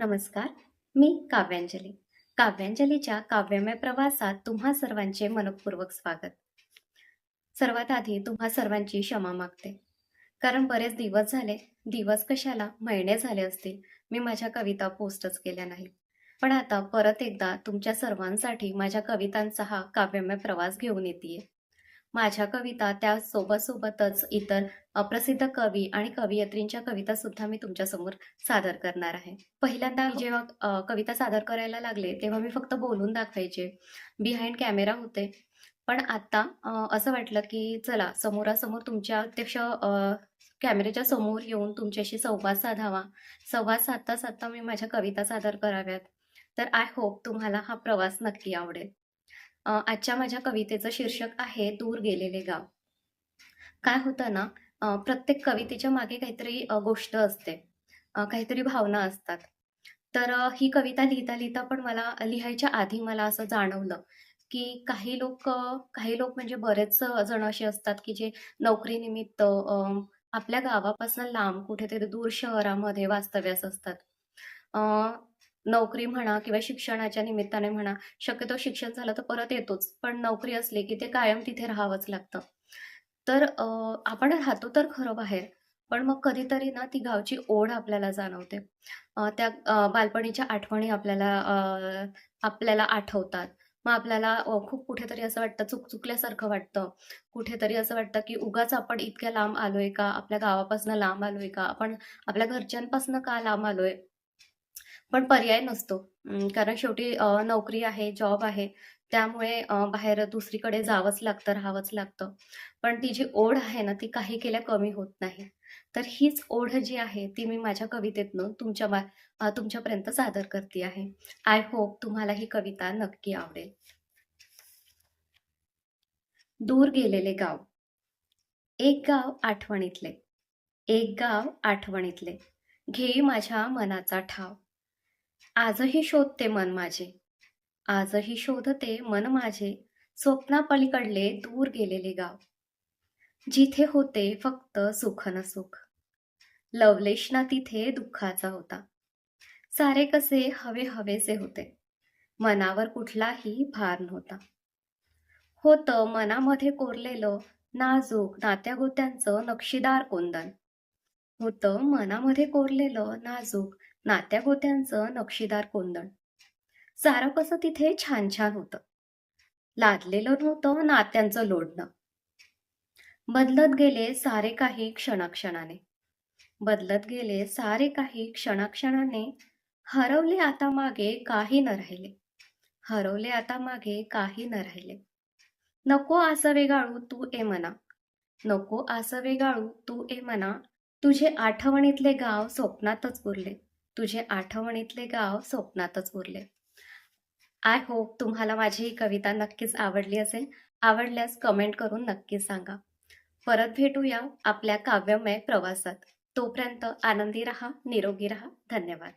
नमस्कार मी काव्यांजली. काव्यांजलीच्या काव्यमय प्रवासात तुम्हा सर्वांचे मनपूर्वक स्वागत. सर्वात आधी तुम्हा सर्वांची क्षमा मागते. कारण बरेच दिवस झाले दिवस कशाला महिने झाले असतील मी माझ्या कविता पोस्टच केल्या नाही. पण आता परत एकदा तुमच्या सर्वांसाठी माझ्या कवितांचा हा काव्यमय प्रवास घेऊन येते माझ्या कविता त्या सोबत सोबतच इतर अप्रसिद्ध कवी आणि कवयित्रींच्या कविता सुद्धा मी तुमच्यासमोर सादर करणार आहे. पहिल्यांदा मी जेव्हा कविता सादर करायला लागले तेव्हा मी फक्त बोलून दाखवायचे. बिहाइंड कॅमेरा होते. पण आता असं वाटलं की चला समोरासमोर तुमच्या अध्यक्ष कॅमेऱ्याच्या समोर येऊन तुमच्याशी संवाद साधावा. संवाद साधता साधता मी माझ्या कविता सादर कराव्यात. तर आय होप तुम्हाला हा प्रवास नक्की आवडेल. आजच्या माझ्या कवितेचं शीर्षक आहे दूर गेलेले गाव. काय होतं ना प्रत्येक कवितेच्या मागे काहीतरी गोष्ट असते. काहीतरी भावना असतात. तर ही कविता लिहिता लिहिता पण मला लिहायच्या आधी मला असं जाणवलं की काही लोक काही लोक म्हणजे बरेच जण असे असतात की जे नोकरीनिमित्त आपल्या गावापासून लांब कुठेतरी दूर शहरामध्ये वास्तव्यास असतात. नोकरी म्हणा किंवा शिक्षणाच्या निमित्ताने म्हणा शक्यतो शिक्षण झालं तर परत येतोच. पण नोकरी असली की ते कायम तिथे राहावंच लागतं. तर आपण राहतो तर खरं बाहेर पण मग कधीतरी ना ती गावची ओढ आपल्याला जाणवते. त्या बालपणीच्या आठवणी आपल्याला आपल्याला आठवतात. मग आपल्याला खूप कुठेतरी असं वाटतं चुक चुकल्यासारखं वाटतं. कुठेतरी असं वाटतं की उगाच आपण इतक्या लांब आलोय का? आपल्या गावापासून लांब आलोय का? आपण आपल्या घरच्यांपासून का लांब आलोय? पण पर्याय नसतो. कारण शेवटी नोकरी आहे जॉब आहे त्यामुळे बाहेर दुसरीकडे जावंच लागतं राहावंच लागतं. पण ती जी ओढ आहे ना ती काही केल्या कमी होत नाही. तर हीच ओढ जी आहे ती मी माझ्या कवितेतनं तुमच्या तुमच्यापर्यंत सादर करते आहे. आय होप तुम्हाला ही कविता नक्की आवडेल. दूर गेलेले गाव. एक गाव आठवणीतले. एक गाव आठवणीतले. घे माझ्या मनाचा ठाव. आजही शोधते मन माझे. आजही शोधते मन माझे. स्वप्नापलीकडले दूर गेलेले गाव. जिथे होते फक्त सुख न सुख. लवलेश ना तिथे दुःखाचा होता. सारे कसे हवे हवेसे होते. मनावर कुठलाही भार नव्हता. होतं मनामध्ये कोरलेलं नाजूक नात्यागोत्यांचं नक्षीदार कोंदन. होतं मनामध्ये कोरलेलं नाजूक नात्यागोत्यांचं नक्षीदार कोंदण. सारं कसं तिथे छान छान होतं. लादलेलं नव्हतं नात्यांचं लोडणं बदलत गेले सारे काही क्षणाक्षणाने. बदलत गेले सारे काही क्षणाक्षणाने. हरवले आता मागे काही न राहिले. हरवले आता मागे काही न राहिले. नको असं वेगाळू तू ए मना. नको असं वेगाळू तू ए मना. तुझे आठवणीतले गाव स्वप्नातच उरले. तुझे आठवणीतले गाव स्वप्नातच उरले. आय होप तुम्हाला माझी ही कविता नक्कीच आवडली असेल. आवडल्यास कमेंट करून नक्की सांगा. परत भेटूया आपल्या काव्यमय प्रवासात. तोपर्यंत आनंदी रहा निरोगी रहा. धन्यवाद.